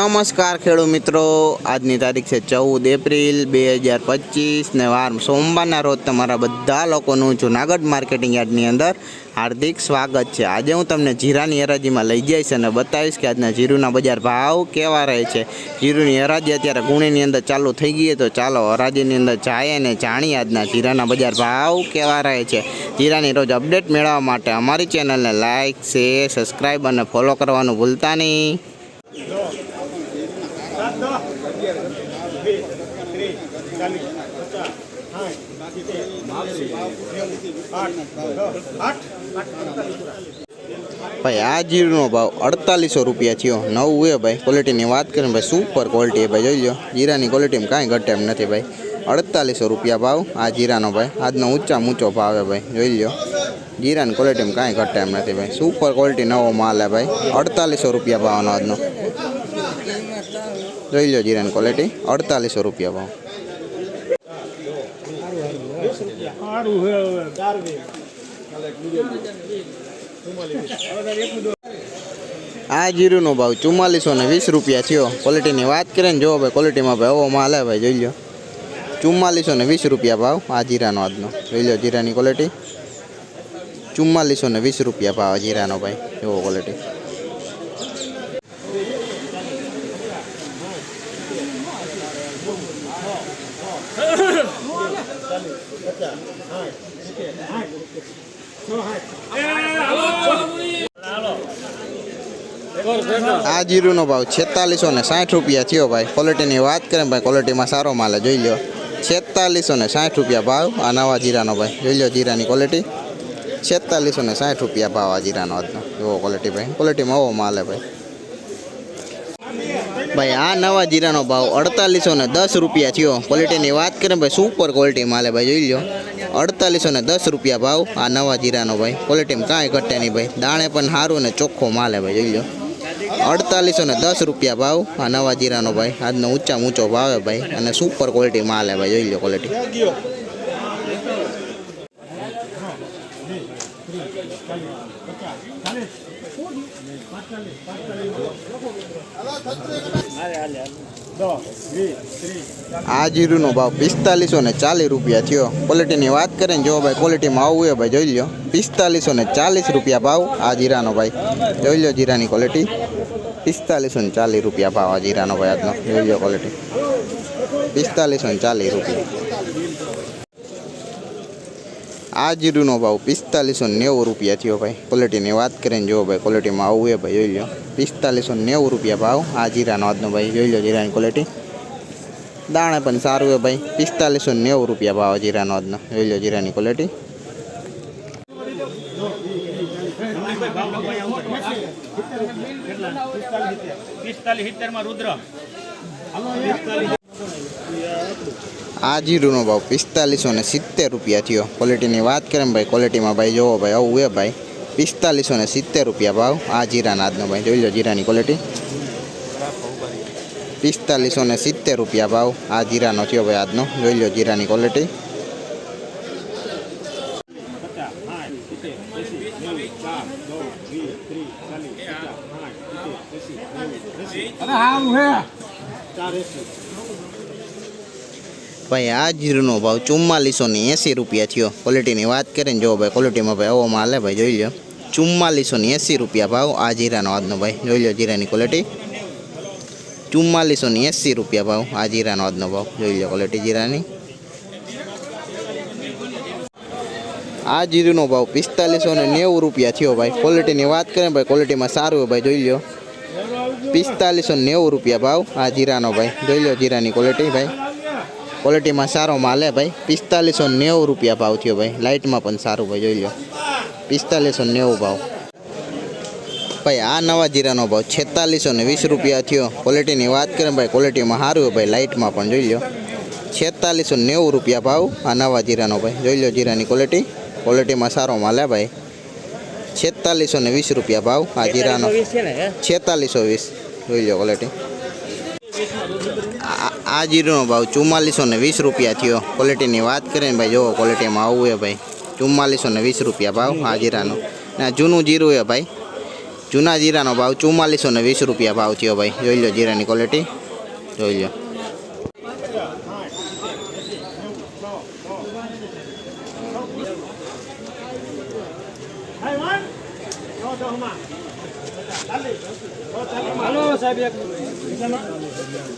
નમસ્કાર ખેડૂત મિત્રો. આજની તારીખ છે ચૌદ એપ્રિલ બે હજાર પચીસ ને વાર સોમવારના રોજ તમારા બધા લોકોનું જુનાગઢ માર્કેટિંગ યાર્ડની અંદર હાર્દિક સ્વાગત છે. આજે હું તમને જીરાની હરાજીમાં લઈ જઈશ અને બતાવીશ કે આજના જીરુના બજાર ભાવ કેવા રહે છે. જીરુની હરાજી અત્યારે ગુણીની અંદર ચાલુ થઈ ગઈ તો ચાલો હરાજીની અંદર જાય અને જાણીએ આજના જીરાના બજાર ભાવ કેવા રહે છે. જીરાની રોજ અપડેટ મેળવવા માટે અમારી ચેનલને લાઇક શેર સબસ્ક્રાઈબ અને ફોલો કરવાનું ભૂલતા નહીં. ભાઈ, આ જીરુનો ભાવ અડતાલીસો રૂપિયા થયો. નવું એ ભાઈ ક્વોલિટીની વાત કરીએ ભાઈ સુપર ક્વોલિટી ભાઈ, જોઈ લો જીરાની ક્વોલિટીમાં કાંઈ ઘટે એમ નથી ભાઈ. અડતાલીસો રૂપિયા ભાવ આ જીરાનો ભાઈ. આજનો ઊંચા ઊંચો ભાવ છે ભાઈ, જોઈ લો જીરાની ક્વોલિટીમાં કાંઈ ઘટે એમ નથી ભાઈ. સુપર ક્વોલિટી નવો માલ છે ભાઈ. અડતાલીસો રૂપિયા ભાવનો આજનો. જોઈ લો જીરાની ક્વોલિટી અડતાલીસો રૂપિયા ભાવ. આ જીરુનો ભાવ ચુમ્માલીસો ને વીસ રૂપિયા થયો. ક્વોલિટીની વાત કરીએ ને, જો ભાઈ ક્વોલિટીમાં ભાઈ હવો માલ ભાઈ, જોઈ લો. ચુમ્માલીસો ને વીસ રૂપિયા ભાવ આ જીરાનો આજનો. જોઈ લો જીરાની ક્વોલિટી ચુમ્માલીસો ને વીસ રૂપિયા ભાવ જીરાનો ભાઈ. એવો ક્વોલિટી આ જીરુનો ભાવ છેતાલીસો ને સાઠ રૂપિયા થયો ભાઈ. ક્વોલિટીની વાત કરે ભાઈ ક્વોલિટીમાં સારો માલ જોઈ લો છેતાલીસો ને સાઠ રૂપિયા ભાવ આ નવા જીરાનો ભાઈ. જોઈ લો જીરાની ક્વોલિટી છેતાલીસો ને સાઠ રૂપિયા ભાવ આ જીરાનો આજનો. એવો ક્વોલિટી ભાઈ? ક્વોલિટીમાં એવો માલ ભાઈ. ભાઈ, આ નવા જીરાનો ભાવ અડતાલીસો ને દસ રૂપિયા થયો. ક્વોલિટીની વાત કરીએ ભાઈ સુપર ક્વોલિટી માલે ભાઈ, જોઈ લો અડતાલીસો ને દસ રૂપિયા ભાવ આ નવા જીરાનો ભાઈ. ક્વોલિટીમાં કાંઈ ઘટે નહીં ભાઈ. દાણે પણ સારું ને ચોખ્ખો માલે ભાઈ, જોઈ લો અડતાલીસો ને દસ રૂપિયા ભાવ આ નવા જીરાનો ભાઈ. આજનો ઊંચા ઊંચો ભાવે ભાઈ અને સુપર ક્વોલિટી માલે ભાઈ, જોઈ લો ક્વોલિટી આ જીરુનો ભાવ પિસ્તાલીસો ને ચાલીસ રૂપિયા થયો. ક્વોલિટીની વાત કરીએ જો ભાઈ ક્વોલિટીમાં આવું હોય ભાઈ જોઈ લો પિસ્તાલીસો ને ચાલીસ રૂપિયા ભાવ આ જીરાનો ભાઈ. જોઈ લો જીરાની ક્વોલિટી પિસ્તાલીસો ને ચાલીસ રૂપિયા ભાવ આ જીરાનો ભાઈ આજનો. જોઈ લો ક્વોલિટી પિસ્તાલીસો ને ચાલીસ રૂપિયા. આ જીરુનો ભાવ પિસ્તાલીસો નેવું રૂપિયા થયો ભાઈ. ક્વોલિટીની વાત કરીને જુઓ ભાઈ ક્વોલિટીમાં આવું એ ભાઈ, જોઈ લો પિસ્તાલીસો નેવું રૂપિયા ભાવ, આ જીરાનો આજનો ભાઈ, જોઈ લો જીરાની ક્વોલિટી દાણે પણ સારું એ ભાઈ, પિસ્તાલીસો નેવું રૂપિયા ભાવ જીરાનો આજનો, જોઈ લો જીરાની ક્વોલિટી રુદ્ર. આ જીરુનો ભાવ પિસ્તાલીસો ને સિત્તેર રૂપિયા થયો. ક્વોલિટીની વાત કરીએ ભાઈ ક્વોલિટીમાં ભાઈ જોવો ભાઈ, આવું એ ભાઈ. પિસ્તાલીસો ને સિત્તેર રૂપિયા ભાવ. આ જીરાના આજનો ભાઈ, જોઈ લો જીરાની ક્વોલિટી પિસ્તાલીસો ને સિત્તેર રૂપિયા ભાવ. આ જીરાનો થયો ભાઈ આજનો. જોઈ લો જીરાની ક્વોલિટી ચાર એસી નેવું એસી અરે હા હું હે ચાર એસી ભાઈ, આ જીરુનો ભાવ ચુમ્માલીસો ને એંસી રૂપિયા થયો. ક્વોલિટીની વાત કરીએ ને જો ભાઈ ક્વોલિટીમાં ભાઈ આવો માલ ભાઈ, જોઈ લો ચુમ્માલીસો ને એંસી રૂપિયા ભાવ આ જીરાનો આજનો ભાઈ, જોઈ લો જીરાની ક્વોલિટી ચુમ્માલીસો ને એંસી રૂપિયા ભાવ આ જીરાનો આજનો ભાવ, જોઈ લો ક્વોલિટી જીરાની. આ જીરુનો ભાવ પિસ્તાલીસો ને નેવું રૂપિયા થયો ભાઈ. ક્વોલિટીની વાત કરીએ ભાઈ ક્વોલિટીમાં સારું ભાઈ, જોઈ લો પિસ્તાલીસો નેવું રૂપિયા ભાવ આ જીરાનો ભાઈ, જોઈ લો જીરાની ક્વોલિટી ભાઈ. ક્વોલિટીમાં સારો માલ હે ભાઈ. પિસ્તાલીસો નેવું રૂપિયા ભાવ થયો ભાઈ. લાઇટમાં પણ સારું ભાઈ જોઈ લો પિસ્તાલીસો નેવું ભાવ. ભાઈ આ નવા જીરાનો ભાવ છેતાલીસો ને વીસ રૂપિયા થયો. ક્વોલિટીની વાત કરીએ ભાઈ ક્વોલિટીમાં સારું હોય ભાઈ લાઇટમાં પણ જોઈ લો છેતાલીસો નેવું રૂપિયા ભાવ આ નવા જીરાનો ભાઈ. જોઈ લો જીરાની ક્વોલિટી ક્વોલિટીમાં સારો માલ હે ભાઈ. છેતાલીસો ને વીસ રૂપિયા ભાવ આ જીરાનો. છેતાલીસો વીસ જોઈ લો ક્વોલિટી આ- જીરુનો ભાવ ચુમ્માલીસો ને વીસ રૂપિયા થયો. ક્વોલિટીની વાત કરીએ ભાઈ જુઓ ક્વોલિટીમાં આવું છે ભાઈ. ચુમ્માલીસો ને વીસ રૂપિયા ભાવ આ જીરાનો. ને જૂનું જીરું છે ભાઈ. જૂના જીરાનો ભાવ ચુમ્માલીસો ને વીસ રૂપિયા ભાવ થયો ભાઈ. જોઈ લો જીરાની ક્વોલિટી જોઈ લો.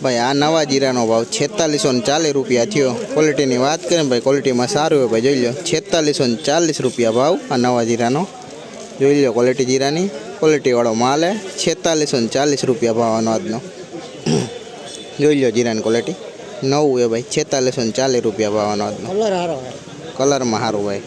ભાઈ આ નવા જીરાનો ભાવ છેતાલીસો ને ચાલીસ રૂપિયા થયો. ક્વોલિટીની વાત કરીએ ભાઈ ક્વોલિટીમાં સારું હોય ભાઈ જોઈ લો છેતાલીસો ને ચાલીસ રૂપિયા ભાવ આ નવા જીરાનો. જોઈ લો ક્વોલિટી જીરાની. ક્વોલિટીવાળો માલ હે છેતાલીસો ને ચાલીસ રૂપિયા ભાવ આનો આજનો. જોઈ લો જીરાની ક્વોલિટી નવું એ ભાઈ છેતાલીસો ને ચાલીસ રૂપિયા ભાવ આનો આજનો. કલરમાં સારું ભાઈ